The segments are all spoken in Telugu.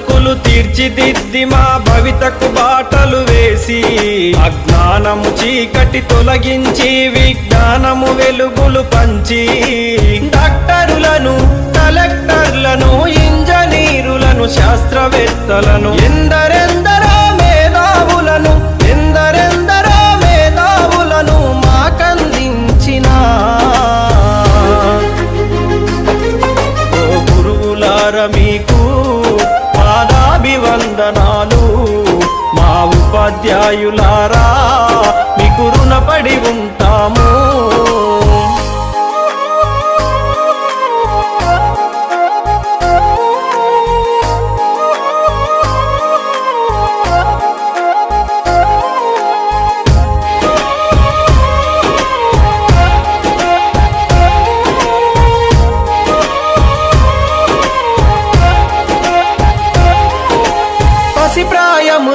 భక్తులు తీర్చిదిద్ది మా భవితకు బాటలు వేసి అజ్ఞానము చీకటి తొలగించి విజ్ఞానము వెలుగులు పంచి డాక్టరులను కలెక్టర్లను ఇంజనీరులను శాస్త్రవేత్తలను ఎందరెందరో మేధావులను ఎందరెందరో మేధావులను మాకందించిన. ఓ గురువులార మీకు అభివందనాలు మా ఉపాధ్యాయులారా మీకు రుణపడి ఉంటాము.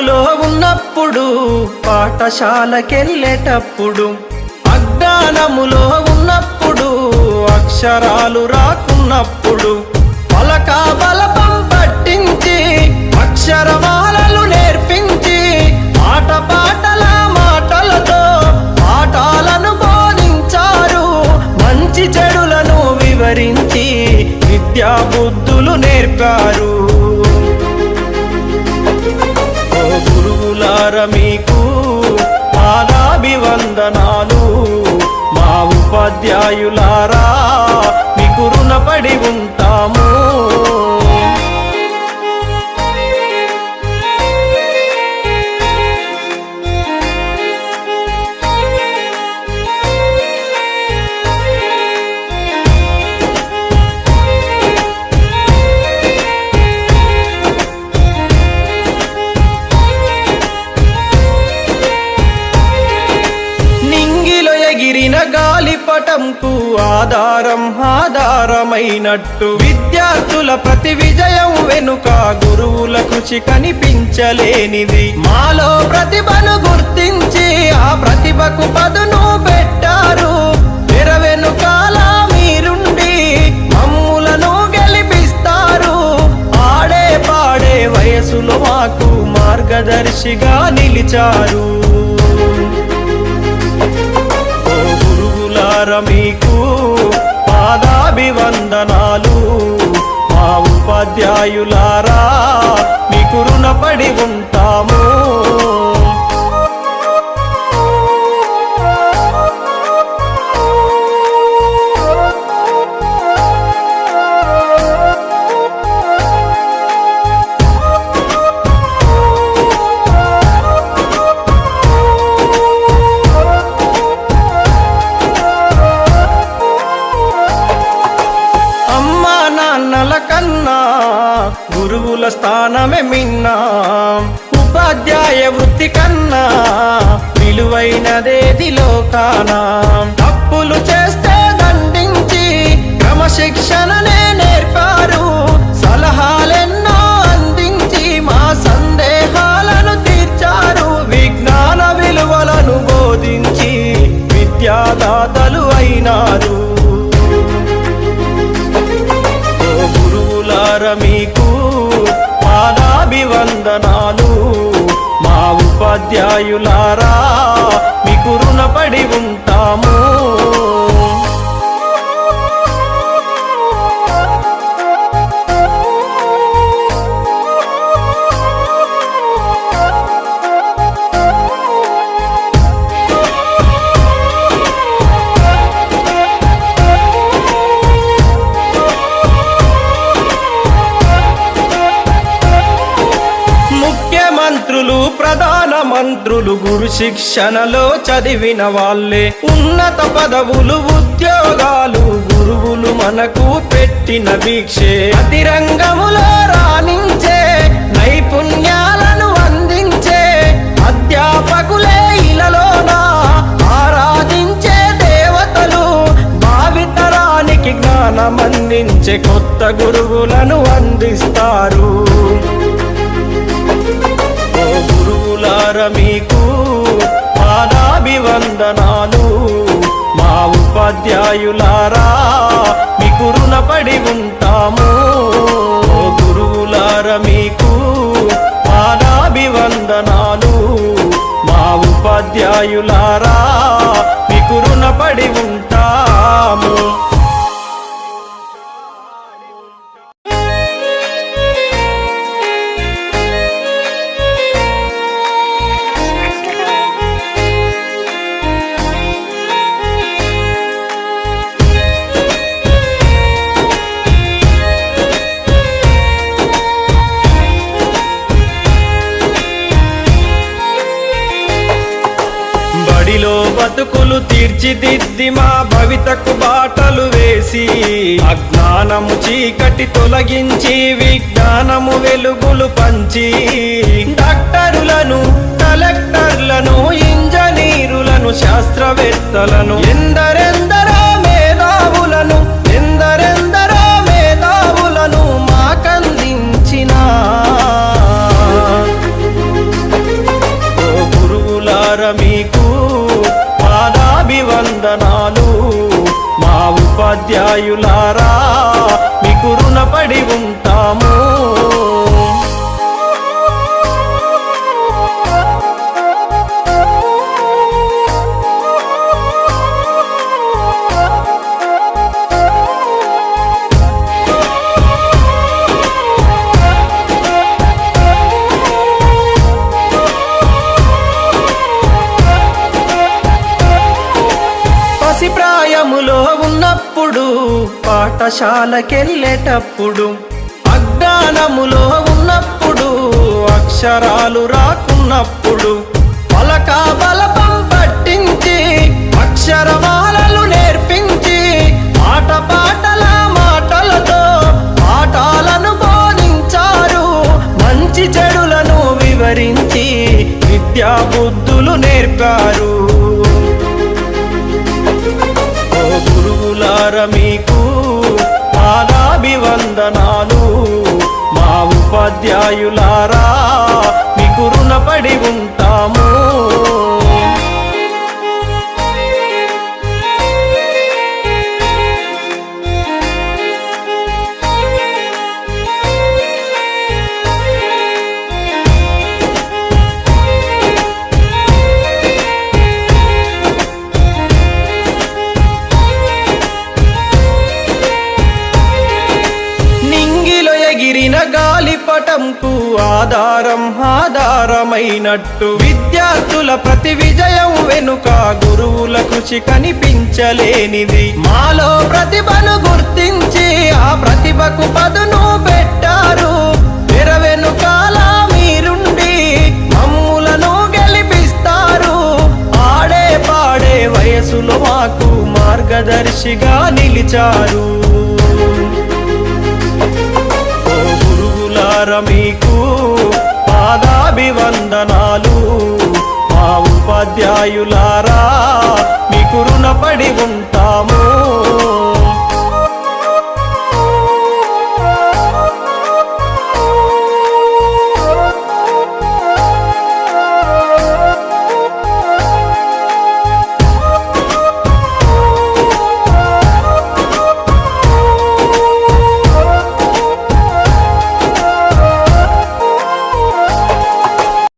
పసిప్రాయములో ఉన్నప్పుడు పాఠశాలకెళ్ళేటప్పుడు అజ్ఞానములో ఉన్నప్పుడు అక్షరాలు రాకున్నప్పుడు పలక బలపం పట్టించి అక్షరమాల మీకు పాదాభివందనాలు. మా ఉపాధ్యాయులారా మీకు రుణపడి ఉంటాము. గాలిపటంకు ఆధారం ఆధారమైనట్టు. విద్యార్థుల ప్రతి విజయం వెనుక గురువుల కృషి కనిపించలేనిది. మాలో ప్రతిభను గుర్తించి ఆ ప్రతిభకు పదును పెట్టారు. వెనుకాల మీరుండి మమ్ములను గెలిపిస్తారు. ఆడే పాడే వయసులో మాకు మార్గదర్శిగా నిలిచారు. మీకు పాదాభివందనాలు. మా ఉపాధ్యాయులారా మీకు రుణపడి విలువైనదేది లోకానా తప్పులు చేస్తే దండించి క్రమశిక్షణనే నేర్పారు. సలహాలెన్నో అందించి మా సందేహాలను తీర్చారు. విజ్ఞాన విలువలను బోధించి విద్యాదాతలు అయినారు. ఓ గురువులార మీకు పాదాభివందనాలు. ఉపాధ్యాయులారా మీకు రుణపడి ఉంటాము. మంత్రులు గురు శిక్షణలో చదివిన వాళ్ళే. ఉన్నత పదవులు ఉద్యోగాలు గురువులు మనకు పెట్టిన వీక్షే అతి రంగములో రాణించే నైపుణ్యాలను అందించే అధ్యాపకులే ఇలలోన ఆరాధించే దేవతలు భావితరానికి జ్ఞానం అందించే కొత్త గురువులను ద్వారా మీకు మానాభివందనాలు. మా ఉపాధ్యాయులారా మీకు రుణపడి ఉంటాము. గురువులార మీకు మానాభివందనాలు. మా ఉపాధ్యాయులారా మీకు రుణపడి ఉంటాము బతుకులు తీర్చిదిద్ది మా భవితకు బాటలు వేసి అజ్ఞానము చీకటి తొలగించి విజ్ఞానము వెలుగులు పంచి డాక్టరులను కలెక్టర్లను ఇంజనీరులను శాస్త్రవేత్తలను ఎందరెందరు రుణపడి ఉంటాము పాఠశాలకెళ్ళేటప్పుడు అజ్ఞానములో ఉన్నప్పుడు అక్షరాలు రాకున్నప్పుడు పలక బలపం పట్టించి అక్షరమాలలు నేర్పించి ఆట పాటల మాటలతో పాఠాలను బోధించారు మంచి చెడులను వివరించి విద్యా బుద్ధులు నేర్పారు. గురువులార మీకు పాదాభివందనాలు. మా ఉపాధ్యాయులారా మీకు రుణపడి ఉంటాము. ఎగిరిన గాలిపటంకు ఆధారం ఆధారమైనట్టు. విద్యార్థుల ప్రతి విజయం వెనుక గురువుల కృషి కనిపించలేనిది. మాలో ప్రతిభను గుర్తించ వందర మీకు. పాదాభివందనాలు. మా ఉపాధ్యాయులారా మీకు రుణపడి ఉంటాము.